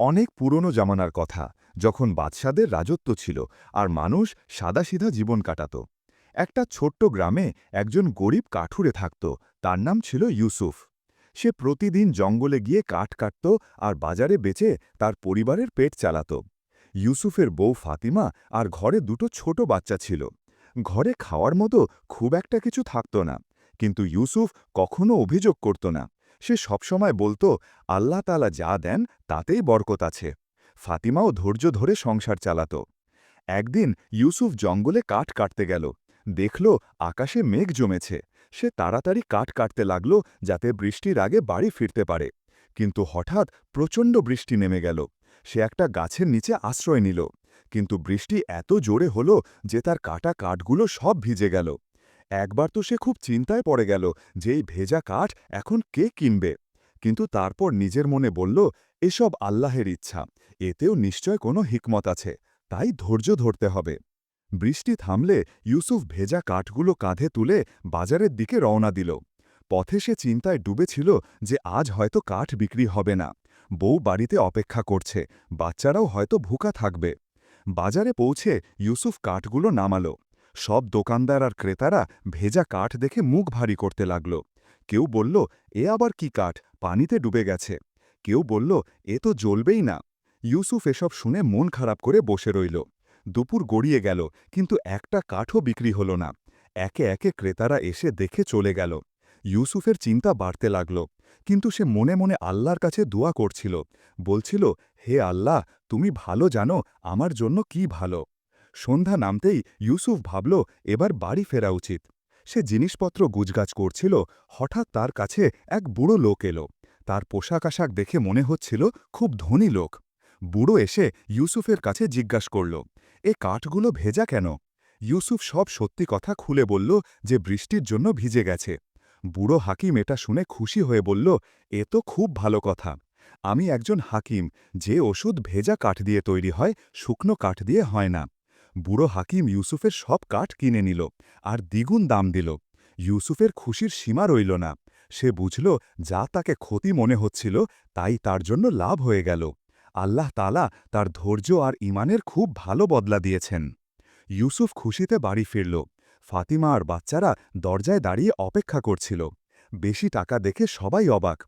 অনেক পুরনো জামানার কথা, যখন বাদশাদের রাজত্ব ছিল আর মানুষ সাদাসিধা জীবন কাটাত। একটা ছোট্ট গ্রামে একজন গরিব কাঠুরে থাকত, তার নাম ছিল ইউসুফ। সে প্রতিদিন জঙ্গলে গিয়ে কাঠ কাটত আর বাজারে বেচে তার পরিবারের পেট চালাত। ইউসুফের বউ ফাতিমা আর ঘরে দুটো ছোট বাচ্চা ছিল। ঘরে খাওয়ার মতো খুব একটা কিছু থাকত না, কিন্তু ইউসুফ কখনো অভিযোগ করত না। সে সবসময় বলতো, আল্লাহ তালা যা দেন, তাতেই বরকত আছে। ফাতিমাও ধৈর্য ধরে সংসার চালাত। একদিন ইউসুফ জঙ্গলে কাঠ কাটতে গেল। দেখল, আকাশে মেঘ জমেছে। সে তাড়াতাড়ি কাঠ কাটতে লাগল, যাতে বৃষ্টির আগে বাড়ি ফিরতে পারে। কিন্তু হঠাৎ প্রচণ্ড বৃষ্টি নেমে গেল। সে একটা গাছের নিচে আশ্রয় নিল। কিন্তু বৃষ্টি এত জোরে হল যে তার কাটা কাঠগুলো সব ভিজে গেল। একবার তো সে খুব চিন্তায় পড়ে গেল যে এই ভেজা কাঠ এখন কে কিনবে। কিন্তু তারপর নিজের মনে বলল, এসব আল্লাহের ইচ্ছা, এতেও নিশ্চয় কোনো হিকমত আছে, তাই ধৈর্য ধরতে হবে। বৃষ্টি থামলে ইউসুফ ভেজা কাঠগুলো কাঁধে তুলে বাজারের দিকে রওনা দিল। পথে সে চিন্তায় ডুবেছিল যে আজ হয়তো কাঠ বিক্রি হবে না। বউ বাড়িতে অপেক্ষা করছে, বাচ্চারাও হয়তো ভুকা থাকবে। বাজারে পৌঁছে ইউসুফ কাঠগুলো নামালো। সব দোকানদার আর ক্রেতারা ভেজা কাঠ দেখে মুখ ভারী করতে লাগল। কেউ বলল, এ আবার কি কাঠ? পানিতে ডুবে গেছে। কেউ বলল, এ তো জ্বলবেই না। ইউসুফ এসব শুনে মন খারাপ করে বসে রইল। দুপুর গড়িয়ে গেল, কিন্তু একটা কাঠও বিক্রি হল না। একে একে ক্রেতারা এসে দেখে চলে গেল। ইউসুফের চিন্তা বাড়তে লাগল, কিন্তু সে মনে মনে আল্লাহর কাছে দোয়া করছিল। বলছিল, হে আল্লাহ, তুমি ভালো জানো, আমার জন্য কি ভালো? সন্ধ্যা নামতেই ইউসুফ ভাবল, এবার বাড়ি ফেরা উচিত। সে জিনিসপত্র গুজগাছ করছিল, হঠাৎ তার কাছে এক বুড়ো লোক এলো। তার পোশাক আশাক দেখে মনে হচ্ছিল খুব ধনী লোক। বুড়ো এসে ইউসুফের কাছে জিজ্ঞাস করল, এ কাঠগুলো ভেজা কেন? ইউসুফ সব সত্যি কথা খুলে বলল যে বৃষ্টির জন্য ভিজে গেছে। বুড়ো হাকিম এটা শুনে খুশি হয়ে বলল, এ তো খুব ভালো কথা। আমি একজন হাকিম, যে ওষুধ ভেজা কাঠ দিয়ে তৈরি হয়, শুকনো কাঠ দিয়ে হয় না। বুড়ো হাকিম ইউসুফের সব কাঠ কিনে নিল আর দ্বিগুণ দাম দিল। ইউসুফের খুশির সীমা রইল না। সে বুঝল, যা তাকে ক্ষতি মনে হচ্ছিল, তাই তার জন্য লাভ হয়ে গেল। আল্লাহ তালা তার ধৈর্য আর ইমানের খুব ভালো বদলা দিয়েছেন। ইউসুফ খুশিতে বাড়ি ফিরল। ফাতিমা আর বাচ্চারা দরজায় দাঁড়িয়ে অপেক্ষা করছিল। বেশি টাকা দেখে সবাই অবাক।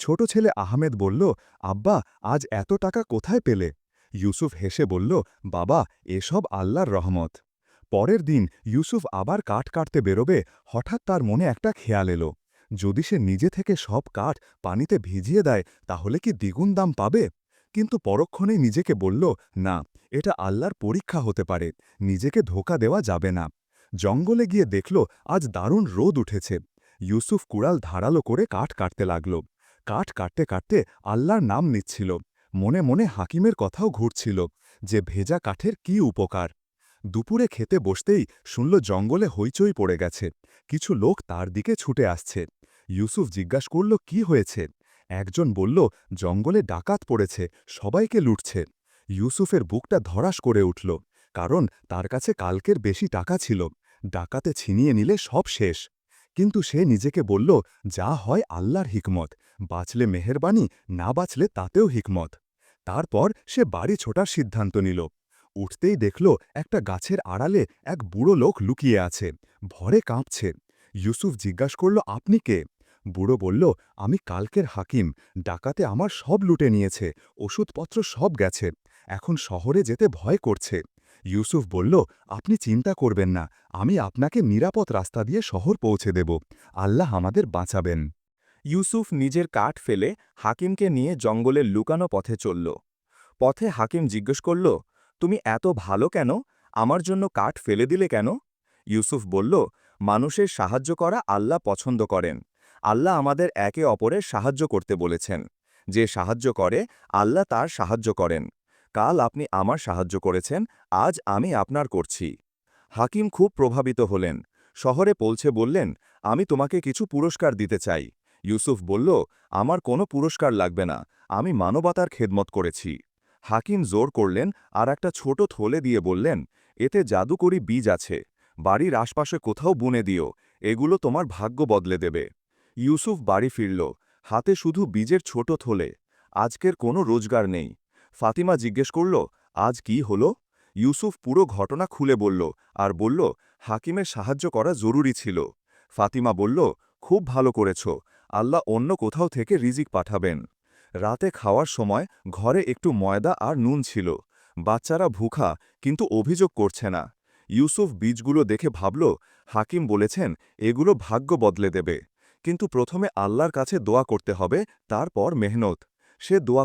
ছোট ছেলে আহমেদ বলল, আব্বা, আজ এত টাকা কোথায় পেলে? ইউসুফ হেসে বলল, বাবা, এসব আল্লাহর রহমত। পরের দিন ইউসুফ আবার কাঠ কাটতে বেরোবে, হঠাৎ তার মনে একটা খেয়াল এলো। যদি সে নিজে থেকে সব কাঠ পানিতে ভিজিয়ে দেয়, তাহলে কি দ্বিগুণ দাম পাবে? কিন্তু পরক্ষণেই নিজেকে বলল, না, এটা আল্লাহর পরীক্ষা হতে পারে, নিজেকে ধোকা দেওয়া যাবে না। জঙ্গলে গিয়ে দেখল, আজ দারুণ রোদ উঠেছে। ইউসুফ কুড়াল ধারালো করে কাঠ কাটতে লাগল। কাঠ কাটতে কাটতে আল্লাহর নাম নিচ্ছিল। মনে মনে হাকিমের কথাও ঘুরছিল যে ভেজা কাঠের কি উপকার। দুপুরে খেতে বসতেই শুনল জঙ্গলে হইচই পড়ে গেছে। কিছু লোক তার দিকে ছুটে আসছে। ইউসুফ জিজ্ঞাস করল, কি হয়েছে? একজন বলল, জঙ্গলে ডাকাত পড়েছে, সবাইকে লুটছে। ইউসুফের বুকটা ধরাস করে উঠল, কারণ তার কাছে কালকের বেশি টাকা ছিল। ডাকাতে ছিনিয়ে নিলে সব শেষ। কিন্তু সে নিজেকে বলল, যা হয় আল্লাহর হিকমত। বাঁচলে মেহেরবানি, না বাঁচলে তাতেও হিকমত। তারপর সে বাড়ি ছোটার সিদ্ধান্ত নিল। উঠতেই দেখল একটা গাছের আড়ালে এক বুড়ো লোক লুকিয়ে আছে। ভরে কাঁপছে। ইউসুফ জিজ্ঞাস করল, আপনি কে? বুড়ো বলল, আমি কালকের হাকিম। ডাকাতে আমার সব লুটে নিয়েছে। ওষুধপত্র সব গেছে। এখন শহরে যেতে ভয় করছে। ইউসুফ বলল, আপনি চিন্তা করবেন না। আমি আপনাকে নিরাপদ রাস্তা দিয়ে শহর পৌঁছে দেব। আল্লাহ আমাদের বাঁচাবেন। ইউসুফ নিজের কাঠ ফেলে হাকিমকে নিয়ে জঙ্গলের লুকানো পথে চলল। পথে হাকিম জিজ্ঞেস করল, তুমি এত ভালো কেন? আমার জন্য কাঠ ফেলে দিলে কেন? ইউসুফ বলল, মানুষের সাহায্য করা আল্লাহ পছন্দ করেন। আল্লাহ আমাদের একে অপরের সাহায্য করতে বলেছেন। যে সাহায্য করে, আল্লাহ তার সাহায্য করেন। কাল আপনি আমার সাহায্য করেছেন, আজ আমি আপনার করছি। হাকিম খুব প্রভাবিত হলেন। শহরে পৌঁছে বললেন, আমি তোমাকে কিছু পুরস্কার দিতে চাই। ইউসুফ বলল, আমার কোনো পুরস্কার লাগবে না, আমি মানবতার খেদমত করেছি। হাকিম জোর করলেন আর একটা ছোট থলে দিয়ে বললেন, এতে জাদুকরি বীজ আছে, বাড়ির আশপাশে কোথাও বুনে দিও, এগুলো তোমার ভাগ্য বদলে দেবে। ইউসুফ বাড়ি ফিরল, হাতে শুধু বীজের ছোট থলে, আজকের কোনো রোজগার নেই। ফাতিমা জিজ্ঞেস করল, আজ কি হলো? ইউসুফ পুরো ঘটনা খুলে বলল আর বলল, হাকিমের সাহায্য করা জরুরি ছিল। ফাতিমা বলল, খুব ভালো করেছ আল্লাহ অন্য কোথাও থেকে রিজিক পাঠাবেন। রাতে খাওয়ার সময় ঘরে একটু ময়দা আর নুন ছিল। বাচ্চারা ভুখা, কিন্তু অভিযোগ করছে না। ইউসুফ বীজগুলো দেখে ভাবল, হাকিম বলেছেন, এগুলো ভাগ্য বদলে দেবে। কিন্তু প্রথমে আল্লাহর কাছে দোয়া করতে হবে, তারপর মেহনত। সে দোয়া